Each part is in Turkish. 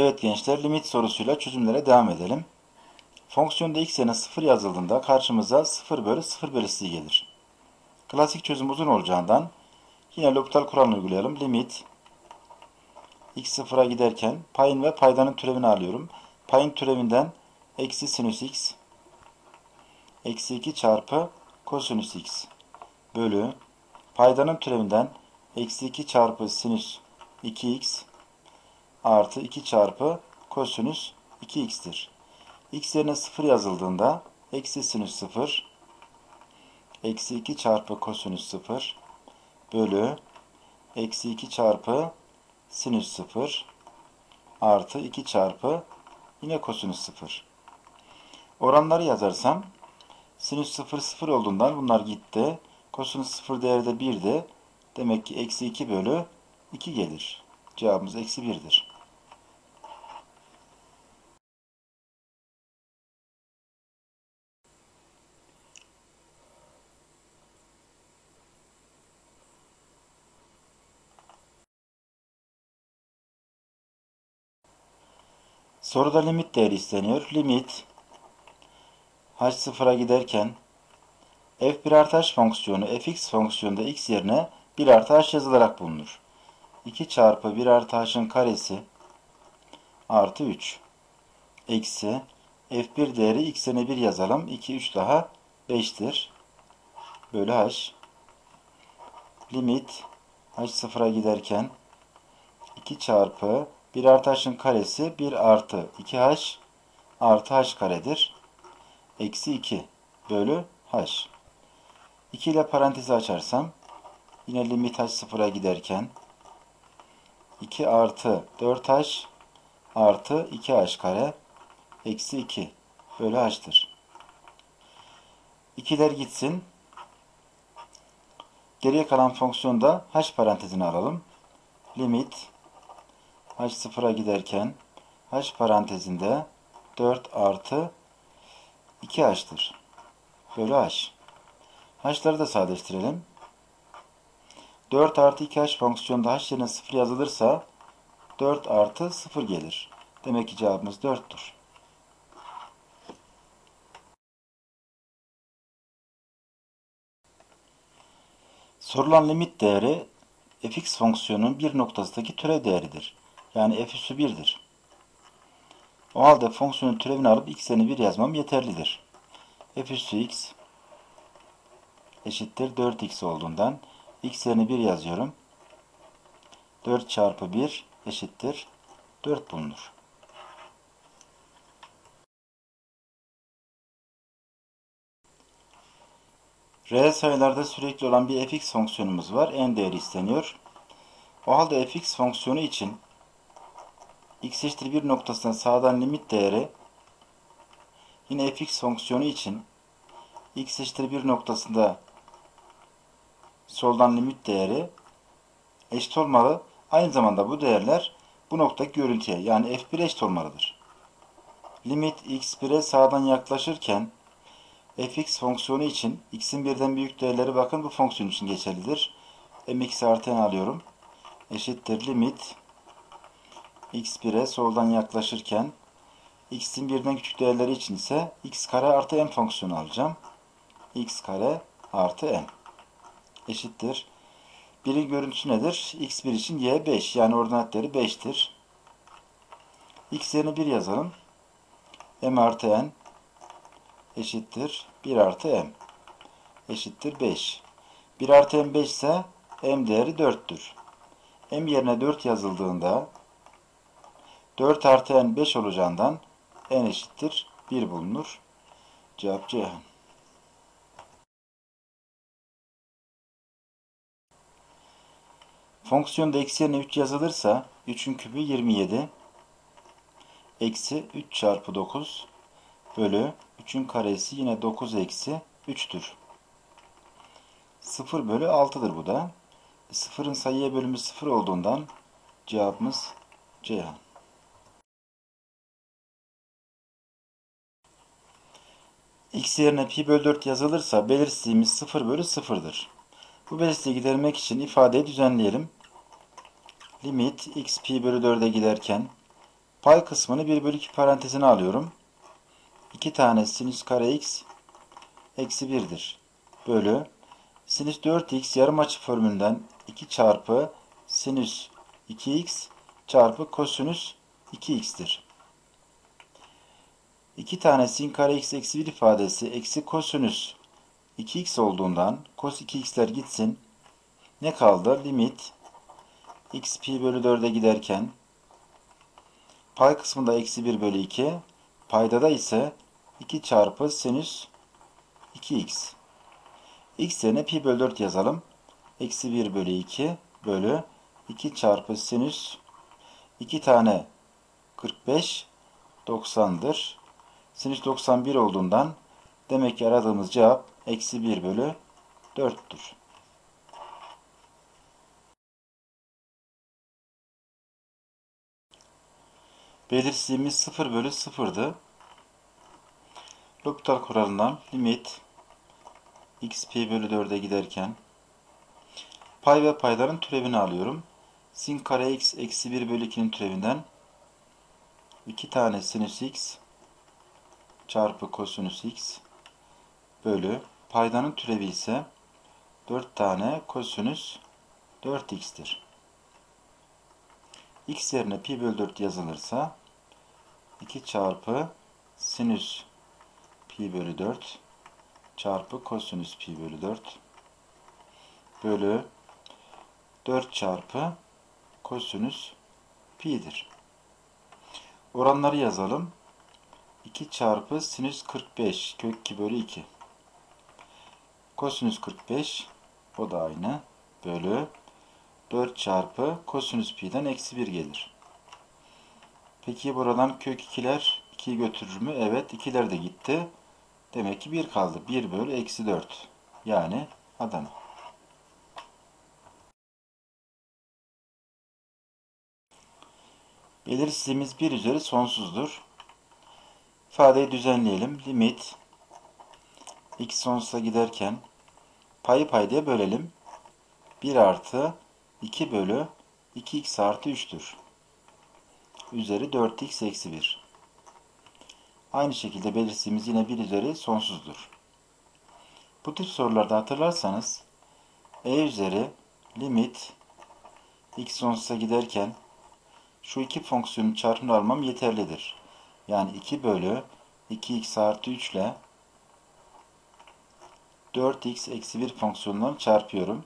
Evet gençler limit sorusuyla çözümlere devam edelim. Fonksiyonda x yerine 0 yazıldığında karşımıza 0 bölü 0 bölüsü gelir. Klasik çözüm uzun olacağından yine L'Hopital kuralını uygulayalım. Limit x 0'a giderken payın ve paydanın türevini alıyorum. Payın türevinden eksi sinüs x eksi 2 çarpı kosinüs x bölü paydanın türevinden eksi 2 çarpı sinüs 2x artı 2 çarpı kosinüs 2x'tir. x yerine 0 yazıldığında eksi sinüs 0 eksi 2 çarpı kosinüs 0 bölü eksi 2 çarpı sinüs 0 artı 2 çarpı yine kosinüs 0. Oranları yazarsam sinüs 0 0 olduğundan bunlar gitti. Kosinüs 0 değeri de 1'di. Demek ki eksi 2 bölü 2 gelir. Cevabımız eksi 1'dir. Soruda limit değeri isteniyor. Limit h sıfıra giderken f1 artı h fonksiyonu fx fonksiyonunda x yerine 1 artı h yazılarak bulunur. 2 çarpı 1 artı h'ın karesi artı 3 eksi f1 değeri x yerine 1 yazalım. 2, 3 daha 5'tir. Bölü h limit h sıfıra giderken 2 çarpı 1 artı h'ın karesi 1 artı 2h artı h karedir. Eksi 2 bölü h. 2 ile parantezi açarsam yine limit h sıfıra giderken 2 artı 4h artı 2h kare eksi 2 bölü h'tır. 2'ler gitsin. Geriye kalan fonksiyonda h parantezini alalım. Limit h sıfıra giderken h parantezinde 4 artı 2h'tır. Bölü h. h'ları da sadeleştirelim. 4 artı 2h fonksiyonda h yerine 0 yazılırsa 4 artı 0 gelir. Demek ki cevabımız 4'tür. Sorulan limit değeri fx fonksiyonunun bir noktasındaki türev değeridir. Yani f üssü 1'dir. O halde fonksiyonun türevini alıp x'ini 1 yazmam yeterlidir. f üssü x eşittir 4x olduğundan x yerine 1 yazıyorum. 4 çarpı 1 eşittir 4 bulunur. Reel sayılarda sürekli olan bir fx fonksiyonumuz var. En değeri isteniyor. O halde fx fonksiyonu için x eşittir 1 noktasına sağdan limit değeri yine fx fonksiyonu için x eşittir 1 noktasında soldan limit değeri eşit olmalı. Aynı zamanda bu değerler bu noktadaki görüntüye yani f1 eşit olmalıdır. Limit x1'e sağdan yaklaşırken fx fonksiyonu için x'in birden büyük değerleri bakın bu fonksiyon için geçerlidir. mx artı n alıyorum. Eşittir limit x1'e soldan yaklaşırken x'in birden küçük değerleri için ise x kare artı m fonksiyonu alacağım. x kare artı m eşittir. Birin görüntüsü nedir? x1 için y 5 yani ordinat değeri 5'tir. x yerine 1 yazalım. m artı n eşittir 1 artı m eşittir 5. 1 artı m 5 ise m değeri 4'tür. m yerine 4 yazıldığında 4 artı n 5 olacağından n eşittir 1 bulunur. Cevap Ceyhan. Fonksiyonda eksi yerine 3 yazılırsa 3'ün küpü 27 eksi 3 çarpı 9 bölü 3'ün karesi yine 9 eksi 3'tür. 0 bölü 6'dır bu da. 0'ın sayıya bölümü 0 olduğundan cevabımız Ceyhan. X yerine pi bölü 4 yazılırsa belirsizliğimiz 0 bölü 0'dır. Bu belirsizliği gidermek için ifadeyi düzenleyelim. Limit x pi bölü 4'e giderken Pay kısmını 1 bölü 2 parantezine alıyorum. 2 tane sinüs kare x eksi 1'dir. Bölü sinüs 4x yarım açı formülünden 2 çarpı sinüs 2x çarpı kosinüs 2x'tir. 2 tane sin kare x eksi 1 ifadesi eksi kosinüs 2x olduğundan cos 2x'ler gitsin. Ne kaldı? Limit x pi bölü 4'e giderken pay kısmında eksi 1 bölü 2 paydada ise 2 çarpı sinüs 2x. x yerine pi bölü 4 yazalım. Eksi 1 bölü 2 bölü 2 çarpı sinüs 2 tane 45 90'dır. Sinüs 91 olduğundan demek ki aradığımız cevap eksi 1 bölü 4'tür. Belirsizliğimiz 0 bölü 0'dı. L'Hopital kuralından limit x pi bölü 4'e giderken pay ve payların türevini alıyorum. Sin kare x eksi 1 bölü 2'nin türevinden 2 tane sinüs x çarpı kosinüs x bölü paydanın türevi ise 4 tane kosinüs 4x'tir. x yerine pi bölü 4 yazılırsa 2 çarpı sinüs pi bölü 4 çarpı kosinüs pi bölü 4 bölü 4 çarpı kosinüs pi'dir. Oranları yazalım. 2 çarpı sinüs 45 kök 2 bölü 2. Kosinüs 45 o da aynı. Bölü 4 çarpı kosinüs pi'den eksi 1 gelir. Peki buradan kök 2'ler 2'yi götürür mü? Evet 2'ler de gitti. Demek ki 1 kaldı. 1 bölü eksi 4. Yani Adana. Belirsizliğimiz 1 üzeri sonsuzdur. İfadeyi düzenleyelim. Limit x sonsuza giderken payı paydaya bölelim. 1 artı 2 bölü 2x artı 3'tür. Üzeri 4x eksi 1. Aynı şekilde belirsizliğimiz yine 1 üzeri sonsuzdur. Bu tür sorularda hatırlarsanız e üzeri limit x sonsuza giderken şu iki fonksiyonun çarpımını almam yeterlidir. Yani 2 bölü 2x artı 3 ile 4x eksi 1 fonksiyonlarını çarpıyorum.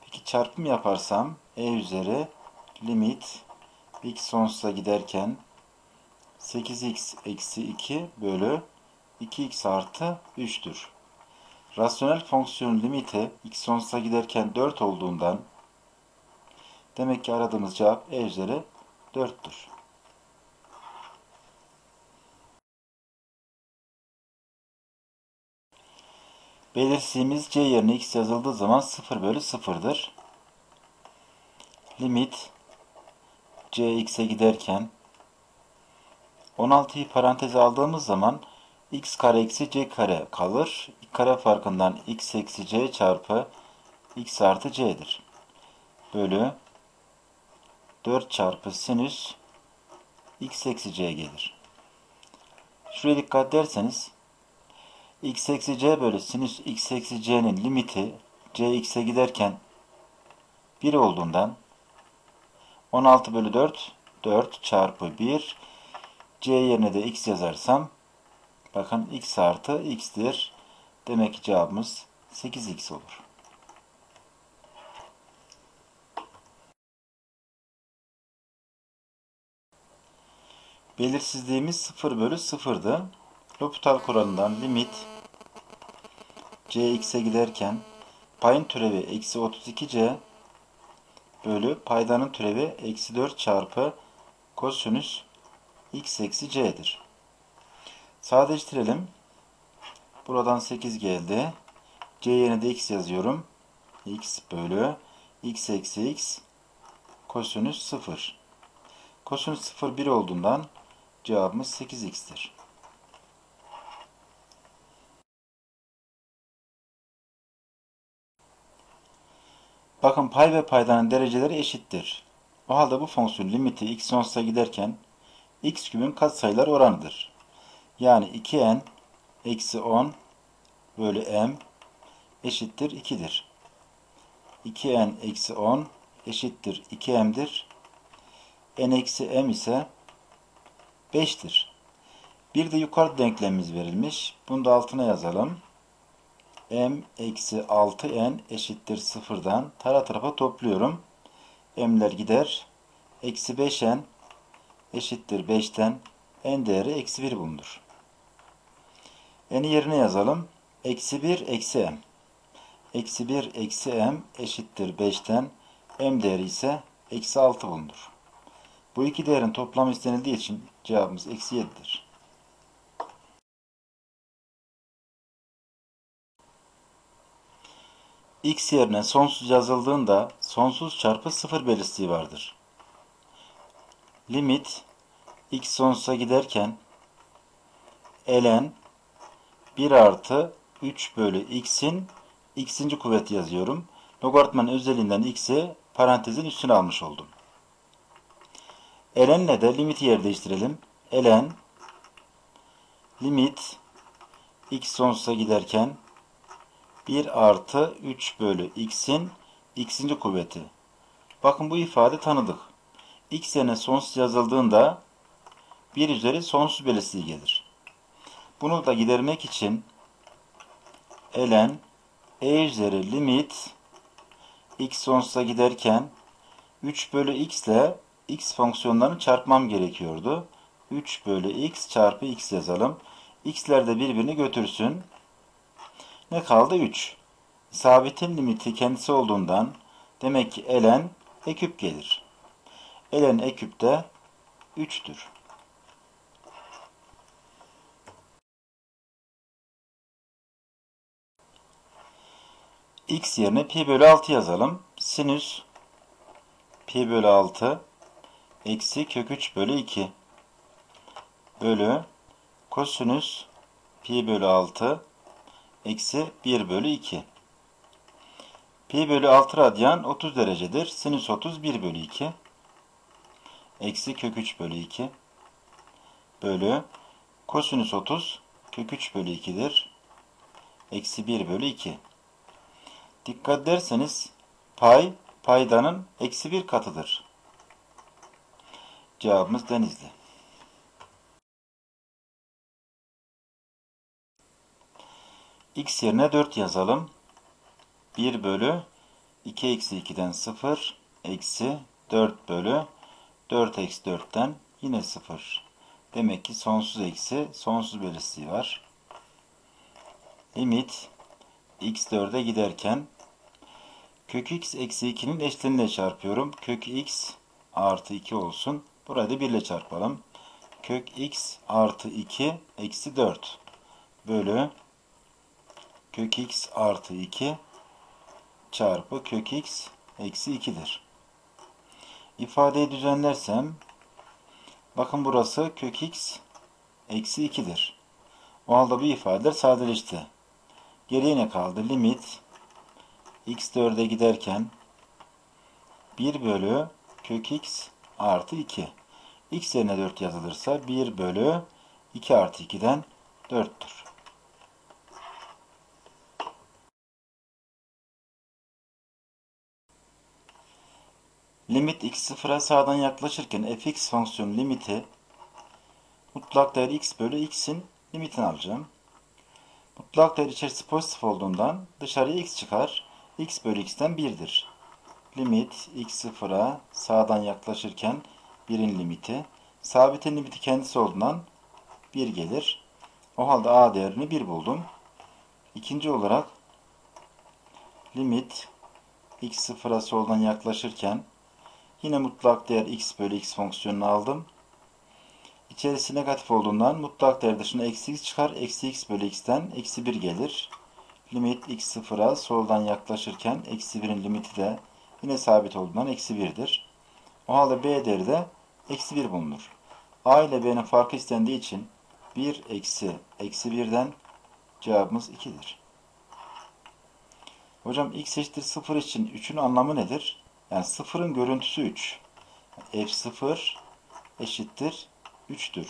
Peki çarpım yaparsam e üzeri limit x sonsuza giderken 8x eksi 2 bölü 2x artı 3'tür. Rasyonel fonksiyonun limiti x sonsuza giderken 4 olduğundan demek ki aradığımız cevap e üzeri 4'tür. Belirsizliğimiz c yerine x yazıldığı zaman 0 bölü 0'dır. Limit c x'e giderken 16'yı paranteze aldığımız zaman x kare eksi c kare kalır. Kare farkından x eksi c çarpı x artı c'dir. Bölü 4 çarpı sinüs x eksi c gelir. Şuraya dikkat ederseniz x eksi c bölü sinüs x eksi c'nin limiti c x'e giderken 1 olduğundan 16 bölü 4 4 çarpı 1 c yerine de x yazarsam bakın x artı x'tir. Demek ki cevabımız 8x olur. Belirsizliğimiz 0 bölü 0'dı. L'Hopital kuralından limit cx'e giderken payın türevi eksi 32c bölü paydanın türevi eksi 4 çarpı kosinüs x eksi c'dir. Sadeleştirelim. Buradan 8 geldi. c yerine de x yazıyorum. x bölü x eksi x kosinüs 0. Kosinüs 0 1 olduğundan cevabımız 8x'tir. Bakın pay ve paydanın dereceleri eşittir. O halde bu fonksiyon limiti x sonsuza giderken x kübün katsayılar oranıdır. Yani 2n eksi 10 bölü m eşittir 2'dir. 2n eksi 10 eşittir 2m'dir. n eksi m ise 5'tir. Bir de yukarı denklemimiz verilmiş. Bunu da altına yazalım. M eksi 6n eşittir 0'dan tara tarafa topluyorum. m'ler gider. Eksi 5n eşittir 5'ten n değeri eksi 1 bulunur. n'i yerine yazalım. Eksi 1 eksi m. Eksi 1 eksi m eşittir 5'ten m değeri ise eksi 6 bulunur. Bu iki değerin toplamı istenildiği için cevabımız eksi 7'dir. X yerine sonsuz yazıldığında sonsuz çarpı 0 belirsizliği vardır. Limit x sonsuza giderken ln 1 artı 3 bölü x'in x'inci kuvveti yazıyorum. Logaritmanın özelliğinden x'i parantezin üstüne almış oldum. ln'le de limiti yer değiştirelim. ln limit x sonsuza giderken 1 artı 3 bölü x'in x'inci kuvveti. Bakın bu ifade tanıdık. x yerine sonsuz yazıldığında 1 üzeri sonsuz belirsizliği gelir. Bunu da gidermek için ln e üzeri limit x sonsuza giderken 3 bölü x ile x fonksiyonlarını çarpmam gerekiyordu. 3 bölü x çarpı x yazalım. x'ler de birbirini götürsün. Ne kaldı? 3. Sabitin limiti kendisi olduğundan demek ki ln e küp gelir. ln e küp de 3'tür. x yerine pi bölü 6 yazalım. Sinüs pi bölü 6 eksi kök 3 bölü 2 bölü kosinüs pi bölü 6 eksi 1 bölü 2. Pi bölü 6 radyan 30 derecedir. Sinüs 30 1 bölü 2 eksi kök 3 bölü 2 bölü kosinüs 30 kök 3 bölü 2'dir. Eksi 1 bölü 2. Dikkat ederseniz pay paydanın eksi bir katıdır. Cevabımız Denizli. X yerine 4 yazalım. 1 bölü 2 eksi 2'den 0 eksi 4 bölü 4 eksi 4'ten yine 0. Demek ki sonsuz eksi sonsuz belirsizliği var. Limit x 4'e giderken kök x eksi 2'nin eşleniyle çarpıyorum. Kök x artı 2 olsun. Burayı da 1 ile çarpalım. Kök x artı 2 eksi 4 bölü kök x artı 2 çarpı kök x eksi 2'dir. İfadeyi düzenlersem bakın burası kök x eksi 2'dir. O halde bu ifadeler sadeleşti. Geriye ne kaldı? Limit x 4'e giderken 1 bölü kök x artı 2. x yerine 4 yazılırsa 1 bölü 2 artı 2'den 4'tür. Limit x sıfıra sağdan yaklaşırken fx fonksiyonu limiti mutlak değer x bölü x'in limitini alacağım. Mutlak değer içerisi pozitif olduğundan dışarıya x çıkar. x bölü x'ten 1'dir. Limit x sıfıra sağdan yaklaşırken 1'in limiti. Sabitin limiti kendisi olduğundan 1 gelir. O halde a değerini 1 buldum. İkinci olarak limit x sıfıra soldan yaklaşırken Yine mutlak değer x bölü x fonksiyonunu aldım. İçerisi negatif olduğundan mutlak değer dışına eksi x çıkar. Eksi x bölü x'ten eksi 1 gelir. Limit x sıfıra soldan yaklaşırken eksi 1'in limiti de yine sabit olduğundan eksi 1'dir. O halde b değeri de eksi 1 bulunur. a ile b'nin farkı istendiği için 1 eksi eksi 1'den cevabımız 2'dir. Hocam x eşittir 0 için 3'ün anlamı nedir? Yani sıfırın görüntüsü 3. F0 eşittir 3'tür.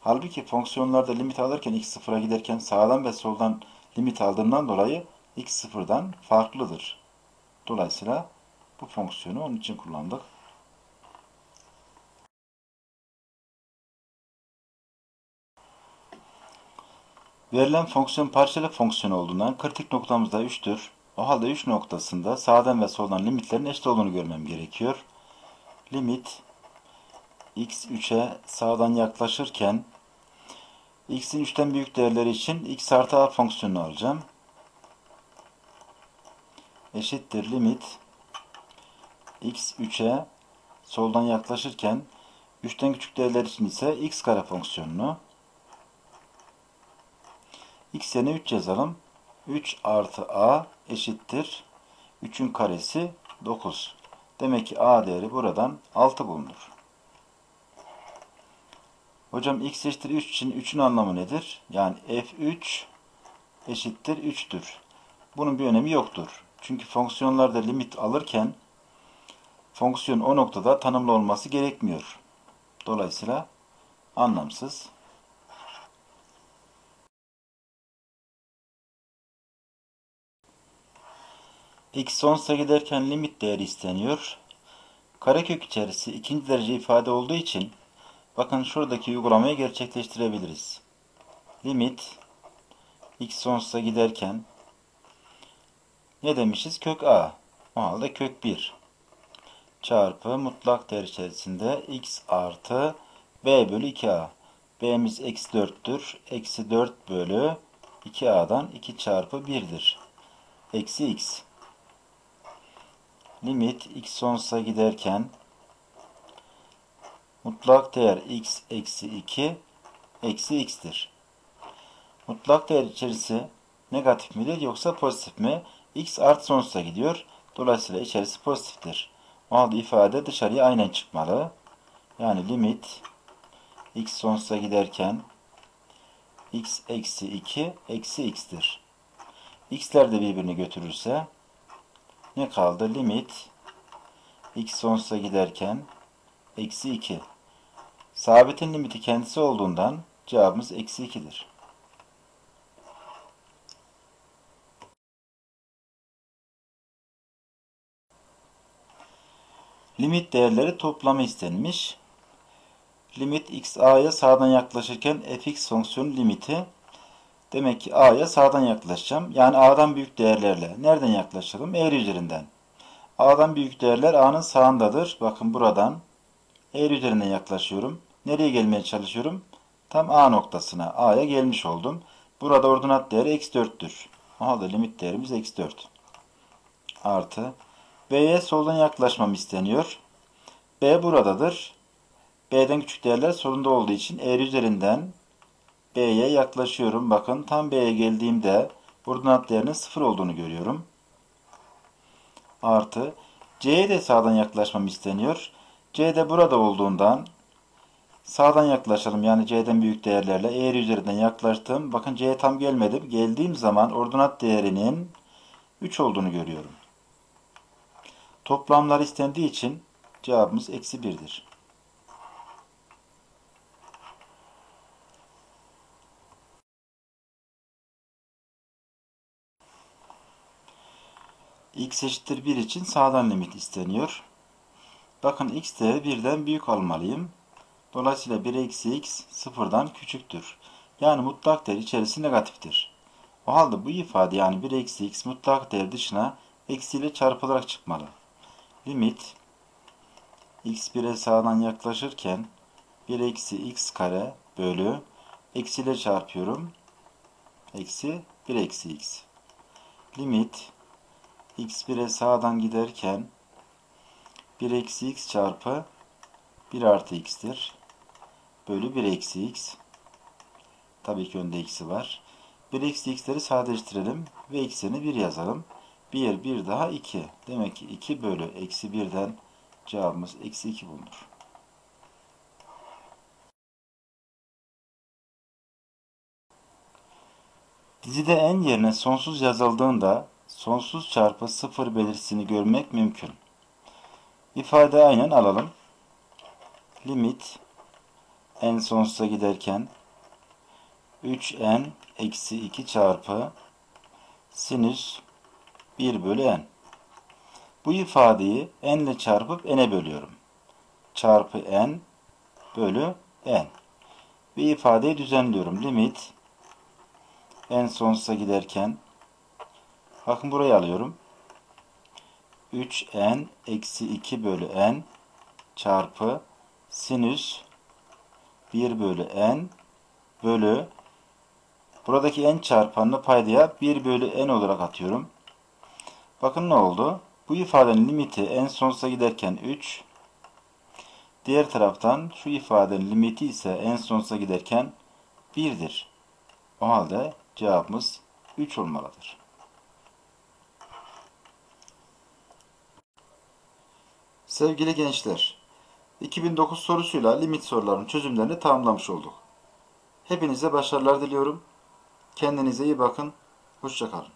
Halbuki fonksiyonlarda limit alırken x sıfıra giderken sağdan ve soldan limit aldığımdan dolayı x sıfırdan farklıdır. Dolayısıyla bu fonksiyonu onun için kullandık. Verilen fonksiyon parçalı fonksiyon olduğundan kritik noktamız da 3'tür. O halde 3 noktasında sağdan ve soldan limitlerin eşit olduğunu görmem gerekiyor. Limit x 3'e sağdan yaklaşırken x'in 3'ten büyük değerleri için x artı a fonksiyonunu alacağım. Eşittir limit x 3'e soldan yaklaşırken 3'ten küçük değerler için ise x kare fonksiyonunu x yerine 3 yazalım. 3 artı a eşittir. 3'ün karesi 9. Demek ki a değeri buradan 6 bulunur. Hocam x eşittir 3 için 3'ün anlamı nedir? Yani f3 eşittir 3'tür. Bunun bir önemi yoktur. Çünkü fonksiyonlarda limit alırken fonksiyon o noktada tanımlı olması gerekmiyor. Dolayısıyla anlamsız. X sonsuza giderken limit değeri isteniyor. Karekök içerisi ikinci derece ifade olduğu için bakın şuradaki uygulamayı gerçekleştirebiliriz. Limit x sonsuza giderken ne demişiz? Kök a. O halde kök 1 çarpı mutlak değer içerisinde x artı b bölü 2a. b'miz eksi 4'tür. Eksi 4 bölü 2a'dan 2 çarpı 1'dir. Eksi x limit x sonsuza giderken mutlak değer x eksi 2 eksi x'tir. Mutlak değer içerisi negatif midir yoksa pozitif mi? x artı sonsuza gidiyor. Dolayısıyla içerisi pozitiftir. O halde ifade dışarıya aynen çıkmalı. Yani limit x sonsuza giderken x eksi 2 eksi x'tir. x'ler de birbirini götürürse ne kaldı? Limit x sonsuza giderken eksi 2. Sabitin limiti kendisi olduğundan cevabımız eksi 2'dir. Limit değerleri toplamı istenmiş. Limit x a'ya sağdan yaklaşırken fx fonksiyon limiti Demek ki A'ya sağdan yaklaşacağım. Yani A'dan büyük değerlerle. Nereden yaklaşalım? Eğri üzerinden. A'dan büyük değerler A'nın sağındadır. Bakın buradan eğri üzerinden yaklaşıyorum. Nereye gelmeye çalışıyorum? Tam A noktasına. A'ya gelmiş oldum. Burada ordinat değeri eksi 4'tür. O halde limit değerimiz eksi 4. Artı. B'ye soldan yaklaşmam isteniyor. B buradadır. B'den küçük değerler solunda olduğu için eğri üzerinden B'ye yaklaşıyorum. Bakın tam B'ye geldiğimde ordinat değerinin 0 olduğunu görüyorum. Artı C'ye de sağdan yaklaşmam isteniyor. C de burada olduğundan sağdan yaklaşalım. Yani C'den büyük değerlerle eğri üzerinden yaklaştım. Bakın C'ye tam gelmedim. Geldiğim zaman ordinat değerinin 3 olduğunu görüyorum. Toplamlar istendiği için cevabımız eksi 1'dir. X eşittir 1 için sağdan limit isteniyor. Bakın x değeri birden büyük almalıyım. Dolayısıyla 1 eksi x sıfırdan küçüktür. Yani mutlak değer içerisi negatiftir. O halde bu ifade yani 1 eksi x mutlak değer dışına eksiyle çarpılarak çıkmalı. Limit x 1'e sağdan yaklaşırken 1 eksi x kare bölü eksiyle çarpıyorum. Eksi 1 eksi x. Limit x1'e sağdan giderken 1 eksi x çarpı 1 artı x'tir. Bölü 1 eksi x. Tabii ki önde x'i var. 1 eksi x'leri sadeleştirelim ve x'ini 1 yazalım. 1, 1 daha 2. Demek ki 2 bölü eksi 1'den cevabımız eksi 2 bulunur. Dizide en yerine sonsuz yazıldığında sonsuz çarpı sıfır belirsini görmek mümkün. İfade aynen alalım. Limit en sonsuza giderken 3n eksi 2 çarpı sinüs 1 bölü n. Bu ifadeyi n ile çarpıp n'e bölüyorum. Çarpı n bölü n. Ve ifadeyi düzenliyorum. Limit n sonsuza giderken bakın burayı alıyorum. 3n eksi 2 bölü n çarpı sinüs 1 bölü n bölü buradaki n çarpanını paydaya 1 bölü n olarak atıyorum. Bakın ne oldu? Bu ifadenin limiti n sonsuza giderken 3. Diğer taraftan şu ifadenin limiti ise n sonsuza giderken 1'dir. O halde cevabımız 3 olmalıdır. Sevgili gençler, 2009 sorusuyla limit sorularının çözümlerini tamamlamış olduk. Hepinize başarılar diliyorum. Kendinize iyi bakın. Hoşçakalın.